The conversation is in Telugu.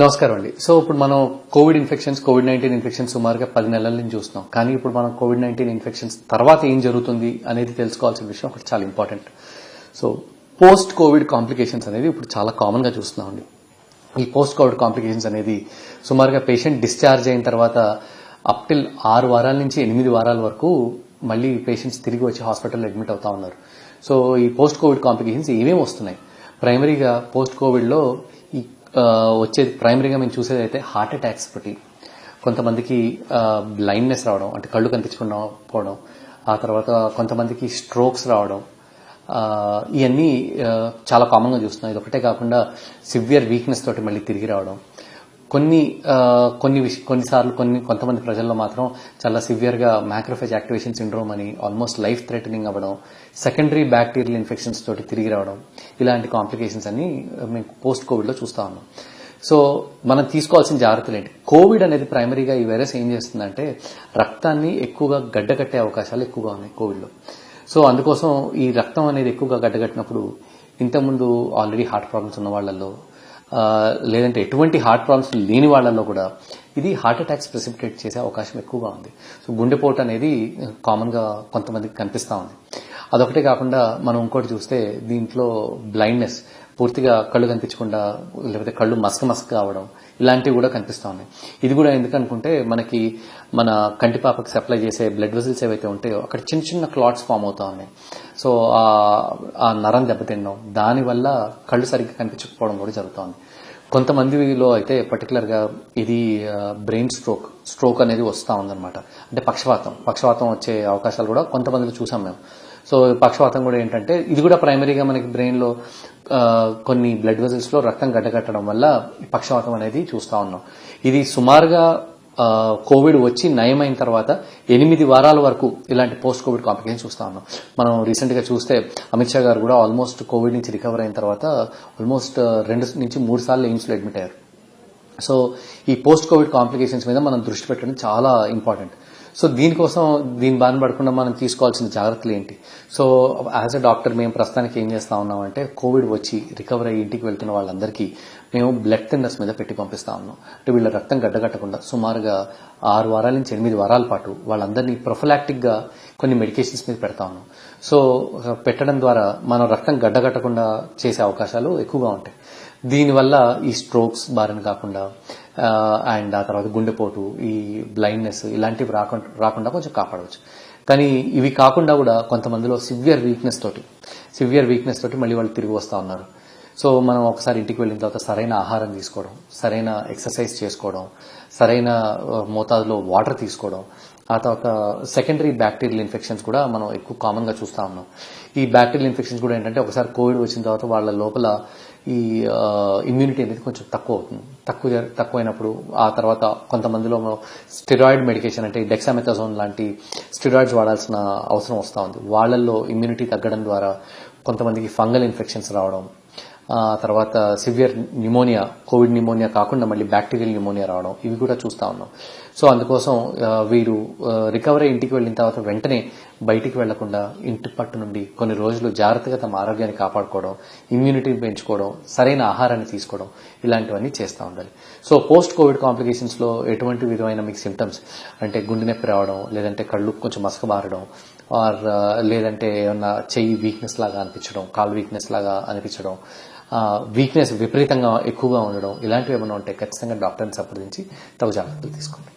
నమస్కారం అండి సో ఇప్పుడు మనం COVID infections COVID nineteen infections సుమారుగా పది నెలల నుంచి చూస్తున్నాం. కానీ ఇప్పుడు మనం కోవిడ్ నైన్టీన్ ఇన్ఫెక్షన్స్ తర్వాత ఏం జరుగుతుంది అనేది తెలుసుకోవాల్సిన విషయం ఒకటి చాలా important. So post COVID complications అనేది ఇప్పుడు చాలా కామన్గా చూస్తున్నాం అండి ఈ పోస్ట్ కోవిడ్ కాంప్లికేషన్స్ అనేది సుమారుగా పేషెంట్ డిశ్చార్జ్ అయిన తర్వాత అప్ టిల్ ఆరు వారాల నుంచి ఎనిమిది వారాల వరకు మళ్ళీ పేషెంట్స్ తిరిగి వచ్చి హాస్పిటల్లో అడ్మిట్ అవుతా ఉన్నారు. సో ఈ పోస్ట్ కోవిడ్ కాంప్లికేషన్స్ ఏమేమి వస్తున్నాయి? ప్రైమరీగా పోస్ట్ కోవిడ్లో వచ్చేది ప్రైమరీగా మేము చూసేది అయితే హార్ట్ అటాక్స్ ఒకటి కొంతమందికి బ్లైండ్నెస్ రావడం అంటే కళ్ళు కనిపించకుండా పోవడం ఆ తర్వాత కొంతమందికి స్ట్రోక్స్ రావడం ఇవన్నీ చాలా కామన్గా చూస్తున్నాం. ఇది ఒకటే కాకుండా సివియర్ వీక్నెస్ తోటి మళ్ళీ తిరిగి రావడం. కొన్ని కొన్ని విష కొన్నిసార్లు కొన్ని కొంతమంది ప్రజల్లో మాత్రం చాలా సివియర్గా మ్యాక్రోఫేజ్ యాక్టివేషన్ సిండ్రోమ్ అని ఆల్మోస్ట్ లైఫ్ థ్రెటనింగ్ అవ్వడం సెకండరీ బ్యాక్టీరియల్ ఇన్ఫెక్షన్స్ తోటి తిరిగి రావడం ఇలాంటి కాంప్లికేషన్స్ అన్ని మేము పోస్ట్ కోవిడ్లో చూస్తా ఉన్నాం. సో మనం తీసుకోవాల్సిన జాగ్రత్తలు ఏంటి? కోవిడ్ అనేది ప్రైమరీగా ఈ వైరస్ ఏం చేస్తుందంటే రక్తాన్ని ఎక్కువగా గడ్డకట్టే అవకాశాలు ఎక్కువగా ఉన్నాయి కోవిడ్లో సో అందుకోసం ఈ రక్తం అనేది ఎక్కువగా గడ్డగట్టినప్పుడు ఇంతకుముందు ఆల్రెడీ హార్ట్ ప్రాబ్లమ్స్ ఉన్న వాళ్ళల్లో లేదంటే ఎటువంటి హార్ట్ ప్రాబ్లమ్స్ లేని వాళ్ళల్లో కూడా ఇది హార్ట్ అటాక్స్ ప్రెసిపిటేట్ చేసే అవకాశం ఎక్కువగా ఉంది. సో గుండెపోటు అనేది కామన్గా కొంతమందికి కనిపిస్తూ ఉంది. అదొకటే కాకుండా మనం ఇంకోటి చూస్తే దీంట్లో బ్లైండ్నెస్ పూర్తిగా కళ్ళు కనిపించకుండా లేకపోతే కళ్ళు మస్క మస్క కావడం ఇలాంటివి కూడా కనిపిస్తూ ఉన్నాయి. ఇది కూడా ఎందుకనుకుంటే మనకి మన కంటి పాపకి సప్లై చేసే బ్లడ్ వెజిల్స్ ఏవైతే ఉంటాయో అక్కడ చిన్న చిన్న క్లాట్స్ ఫామ్ అవుతా ఉన్నాయి. సో ఆ- ఆ నరం దెబ్బతినడం దానివల్ల కళ్ళు సరిగ్గా కనిపించకపోవడం కూడా జరుగుతోంది కొంతమందిలో అయితే పర్టికులర్గా ఇది బ్రెయిన్ స్ట్రోక్ స్ట్రోక్ అనేది వస్తూ ఉందన్నమాట. అంటే పక్షవాతం. పక్షవాతం వచ్చే అవకాశాలు కూడా కొంతమందిలో చూసాం మేము. సో పక్షవాతం కూడా ఏంటంటే ఇది కూడా ప్రైమరీగా మనకి బ్రెయిన్లో కొన్ని బ్లడ్ వెజల్స్లో రక్తం గడ్డగట్టడం వల్ల పక్షవాతం అనేది చూస్తూ ఉన్నాం. ఇది సుమారుగా కోవిడ్ వచ్చి నయమైన తర్వాత ఎనిమిది వారాల వరకు ఇలాంటి పోస్ట్ కోవిడ్ కాంప్లికేషన్ చూస్తా ఉన్నాం. మనం రీసెంట్గా చూస్తే అమిత్ షా గారు కూడా ఆల్మోస్ట్ కోవిడ్ నుంచి రికవర్ అయిన తర్వాత ఆల్మోస్ట్ రెండు నుంచి మూడు సార్లు ఎయిమ్స్లో అడ్మిట్ అయ్యారు. సో ఈ పోస్ట్ కోవిడ్ కాంప్లికేషన్స్ మీద మనం దృష్టి పెట్టడం చాలా ఇంపార్టెంట్. సో దీనికోసం దీని బారిన పడకుండా మనం తీసుకోవాల్సిన జాగ్రత్తలు ఏంటి? సో యాజ్ అ డాక్టర్ మేము ప్రస్తుతానికి ఏం చేస్తా ఉన్నామంటే కోవిడ్ వచ్చి రికవర్ అయ్యి ఇంటికి వెళ్తున్న వాళ్ళందరికీ మేము బ్లడ్ థిన్నర్స్ మీద పెట్టి పంపిస్తా ఉన్నాం. అంటే వీళ్ళ రక్తం గడ్డగట్టకుండా సుమారుగా ఆరు వారాల నుంచి ఎనిమిది వారాల పాటు వాళ్ళందరినీ ప్రొఫలాక్టిక్గా కొన్ని మెడికేషన్స్ మీద పెడతా ఉన్నాం. సో పెట్టడం ద్వారా మనం రక్తం గడ్డగట్టకుండా చేసే అవకాశాలు ఎక్కువగా ఉంటాయి. దీనివల్ల ఈ స్ట్రోక్స్ బారిన కాకుండా అండ్ ఆ తర్వాత గుండెపోటు ఈ బ్లైండ్నెస్ ఇలాంటివి రాకుండా రాకుండా కొంచెం కాపాడవచ్చు. కానీ ఇవి కాకుండా కూడా కొంతమందిలో సివియర్ వీక్నెస్ తోటి సివియర్ వీక్నెస్ తోటి మళ్ళీ వాళ్ళు తిరిగి వస్తూ ఉన్నారు. సో మనం ఒకసారి ఇంటికి వెళ్ళిన తర్వాత సరైన ఆహారం తీసుకోవడం సరైన ఎక్సర్సైజ్ చేసుకోవడం సరైన మోతాదులో వాటర్ తీసుకోవడం ఆ తర్వాత సెకండరీ బ్యాక్టీరియల్ ఇన్ఫెక్షన్స్ కూడా మనం ఎక్కువ కామన్గా చూస్తా ఉన్నాం. ఈ బ్యాక్టీరియల్ ఇన్ఫెక్షన్స్ కూడా ఏంటంటే ఒకసారి కోవిడ్ వచ్చిన తర్వాత వాళ్ళ లోపల ఈ ఇమ్యూనిటీ అనేది కొంచెం తక్కువ అవుతుంది. తక్కువ తక్కువైనప్పుడు ఆ తర్వాత కొంతమందిలో స్టిరాయిడ్ మెడికేషన్ అంటే డెక్సామెథాజోన్ లాంటి స్టిరాయిడ్స్ వాడాల్సిన అవసరం వస్తూ ఉంది. వాళ్ళల్లో ఇమ్యూనిటీ తగ్గడం ద్వారా కొంతమందికి ఫంగల్ ఇన్ఫెక్షన్స్ రావడం తర్వాత సివియర్ న్యూమోనియా కోవిడ్ న్యూమోనియా కాకుండా మళ్ళీ బ్యాక్టీరియల్ న్యూమోనియా రావడం ఇవి కూడా చూస్తూ ఉన్నాం. సో అందుకోసం వీరు రికవర్ అయ్యి ఇంటికి వెళ్ళిన తర్వాత వెంటనే బయటికి వెళ్ళకుండా ఇంటి పట్టు నుండి కొన్ని రోజులు జాగ్రత్తగా తమ ఆరోగ్యాన్ని కాపాడుకోవడం ఇమ్యూనిటీ పెంచుకోవడం సరైన ఆహారాన్ని తీసుకోవడం ఇలాంటివన్నీ చేస్తూ ఉండాలి. సో పోస్ట్ కోవిడ్ కాంప్లికేషన్స్లో ఎటువంటి విధమైన మీకు సిమ్టమ్స్ అంటే గుండె నొప్పి రావడం లేదంటే కళ్ళు కొంచెం మసకబారడం ఆర్ లేదంటే ఏమన్నా చెయ్యి వీక్నెస్ లాగా అనిపించడం కాల్ వీక్నెస్ లాగా అనిపించడం వీక్నెస్ విపరీతంగా ఎక్కువగా ఉండడం ఇలాంటివి ఏమైనా ఉంటే ఖచ్చితంగా డాక్టర్ని సంప్రదించి తగు జాగ్రత్తలు తీసుకోండి.